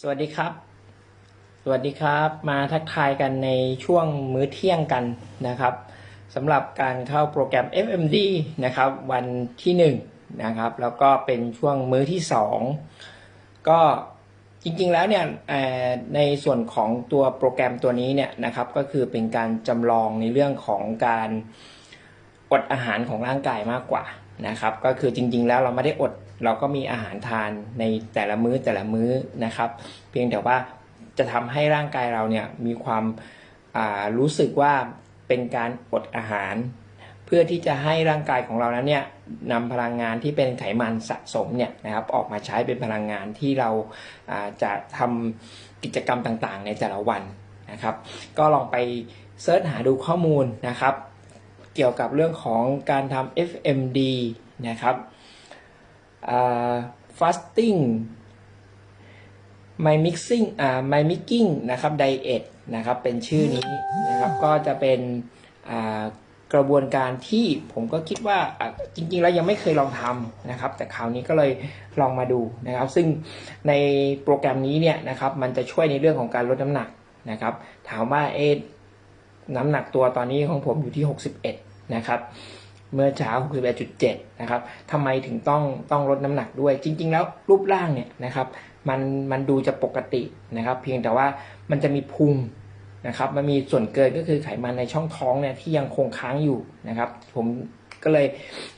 สวัสดีครับ สวัสดีครับ มาทักทายกันในช่วงมื้อเที่ยงกันนะครับสำหรับการเข้าโปรแกรม FMD นะครับ วันที่1นงนะครับ แล้วก็เป็นช่วงมื้อที่ 2 ก็จริงๆแล้วเนี่ยในส่วนของตัวโปรแกรมตัวนี้เนี่ยนะครับก็คือเป็นการจำลองในเรื่องของการอดอาหารของร่างกายมากกว่า นะครับ ก็คือจริง ๆ แล้วเราไม่ได้อดเราก็มีอาหารทานในแต่ละมื้อแต่ละมื้อนะครับ เพียงแต่ว่าจะทำให้ร่างกายเราเนี่ยมีความารู้สึกว่าเป็นการอดอาหาร เพื่อที่จะให้ร่างกายของเรานั้นเนี่ยนำพลังงานที่เป็นไขมันสะสมเนี่ยนะครับออกมาใช้เป็นพลังงานที่เราาจะทำกิจกรรมต่างๆ ในแต่ละวันนะครับ ก็ลองไปเสิร์ชหาดูข้อมูลนะครับ เกี่ยวกับเรื่องของการทำ FMD นะครับ fasting my mixing อ่า my mixing นะครับ diet นะครับ เป็นชื่อนี้นะครับ ก็จะเป็นอ่ากระบวนการที่ผมก็คิดว่าจริง ๆ แล้วยังไม่เคยลองทำนะครับ แต่คราวนี้ก็เลยลองมาดูนะครับ ซึ่งในโปรแกรมนี้เนี่ยนะครับ มันจะช่วยในเรื่องของการลดน้ำหนักนะครับ ถามว่าเอน้ำหนักตัวตอนนี้ของผมอยู่ที่ 61 นะครับเมื่อเช้า61.7นะครับทำไมถึงต้องต้องลดน้ำหนักด้วย จริง ๆ แล้วรูปร่างเนี่ยนะครับมันมันดูจะปกตินะครับ เพียงแต่ว่ามันจะมีพุงนะครับ มันมีส่วนเกินก็คือไขมันในช่องท้องเนี่ยที่ยังคงค้างอยู่นะครับ ผมก็เลย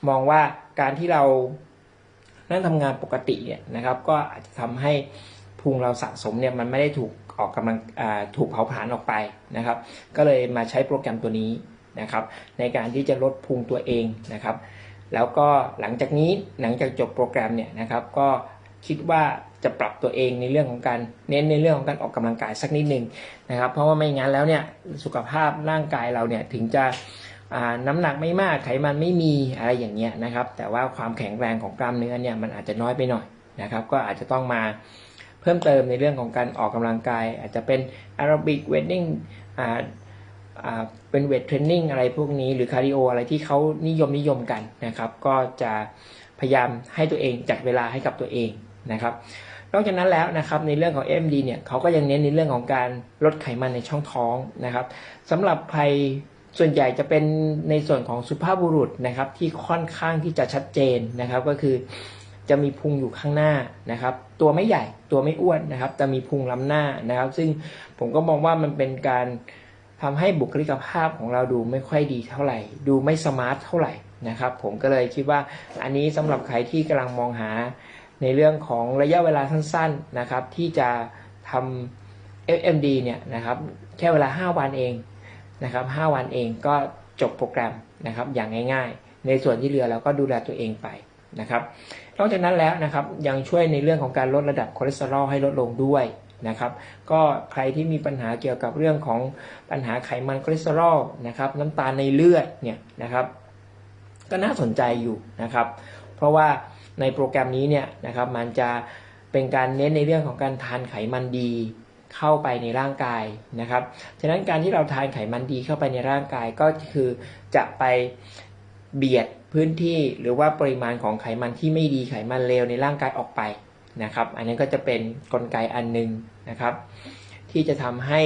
มองว่าการที่เรานั่งทำงานปกติเนี่ยนะครับ ก็อาจจะทำให้พุงเราสะสมเนี่ยมันไม่ได้ถูกออกกำลังถูกเผาผลาญออกไปนะครับ ก็เลยมาใช้โปรแกรมตัวนี้ นะครับ ในการที่จะลดพุงตัวเองนะครับ แล้วก็หลังจากนี้หลังจากจบโปรแกรมเนี่ยนะครับ ก็คิดว่าจะปรับตัวเองในเรื่องของการเน้นในเรื่องของการออกกำลังกายสักนิดหนึ่งนะครับ เพราะว่าไม่งั้นแล้วเนี่ยสุขภาพร่างกายเราเนี่ยถึงจะน้ำหนักไม่มากไขมันไม่มีอะไรอย่างเงี้ยนะครับ แต่ว่าความแข็งแรงของกล้ามเนื้อเนี่ยมันอาจจะน้อยไปหน่อยนะครับ ก็อาจจะต้องมาเพิ่มเติมในเรื่องของการออกกำลังกาย อาจจะเป็นแอโรบิกเวดดิ้ง เป็นเวทเทรนนิ่งอะไรพวกนี้หรือคาร์ดิโออะไรที่เขานิยมนิยมกันนะครับ ก็จะพยายามให้ตัวเองจัดเวลาให้กับตัวเองนะครับ นอกจากนั้นแล้วนะครับในเรื่องของ MD เนี่ยเขาก็ยังเน้นในเรื่องของการลดไขมันในช่องท้องนะครับสำหรับใครส่วนใหญ่จะเป็นในส่วนของสุภาพบุรุษนะครับที่ค่อนข้างที่จะชัดเจนนะครับ ก็คือจะมีพุงอยู่ข้างหน้านะครับ ตัวไม่ใหญ่ตัวไม่อ้วนนะครับ แต่มีพุงล้ำหน้านะครับ ซึ่งผมก็มองว่ามันเป็นการ ทำให้บุคลิกภาพของเราดูไม่ค่อยดีเท่าไหร่ ดูไม่สมาร์ทเท่าไหร่นะครับ ผมก็เลยคิดว่าอันนี้สำหรับใครที่กำลังมองหาในเรื่องของระยะเวลาสั้นๆนะครับ ที่จะทำ FMD เนี่ยนะครับ แค่เวลา 5 วันเองนะครับ 5 วันเองก็จบโปรแกรมนะครับ อย่างง่ายๆ ในส่วนที่เหลือเราก็ดูแลตัวเองไปนะครับ นอกจากนั้นแล้วนะครับยังช่วยในเรื่องของการลดระดับคอเลสเตอรอลให้ลดลงด้วย นะครับ ก็ใครที่มีปัญหาเกี่ยวกับเรื่องของปัญหาไขมันคอเลสเตอรอลนะครับน้ำตาลในเลือดเนี่ยนะครับ ก็น่าสนใจอยู่นะครับ เพราะว่าในโปรแกรมนี้เนี่ยนะครับมันจะเป็นการเน้นในเรื่องของการทานไขมันดีเข้าไปในร่างกายนะครับ ฉะนั้นการที่เราทานไขมันดีเข้าไปในร่างกายก็คือจะไปเบียดพื้นที่หรือว่าปริมาณของไขมันที่ไม่ดีไขมันเลวในร่างกายออกไป นะครับ อันนี้ก็จะเป็นนกลไกอันหนึ่งนะครับ ที่จะทำให้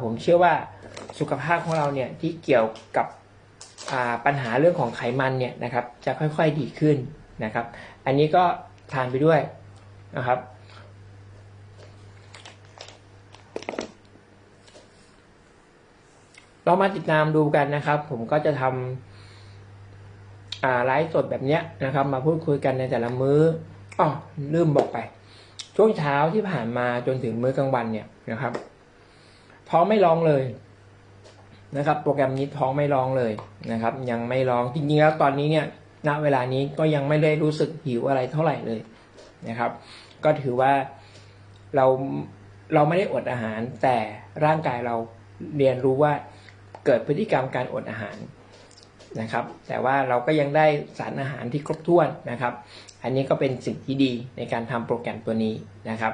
ผมเชื่อว่าสุขภาพของเราเนี่ยที่เกี่ยวกับปัญหาเรื่องของไขมันเนี่ยนะครับ จะค่อยๆดีขึ้นนะครับ อันนี้ก็ทานไปด้วยนะครับเรามาติดตามดูกันนะครับ ผมก็จะทำไลฟ์สดแบบนี้นะครับ มาพูดคุยกันในแต่ละมื้อ อ๋อลืมบอกไป ช่วงเช้าที่ผ่านมาจนถึงมื้อกลางวันเนี่ยนะครับ ท้องไม่ร้องเลยนะครับ โปรแกรมนี้ท้องไม่ร้องเลยนะครับ ยังไม่ร้องจริงๆแล้วตอนนี้เนี่ยณเวลานี้ก็ยังไม่ได้รู้สึกหิวอะไรเท่าไหร่เลยนะครับ ก็ถือว่าเราเราไม่ได้อดอาหาร แต่ร่างกายเราเรียนรู้ว่าเกิดพฤติกรรมการอดอาหาร นะครับ แต่ว่าเราก็ยังได้สารอาหารที่ครบถ้วนนะครับ อันนี้ก็เป็นสิ่งที่ดีในการทำโปรแกรมตัวนี้นะครับ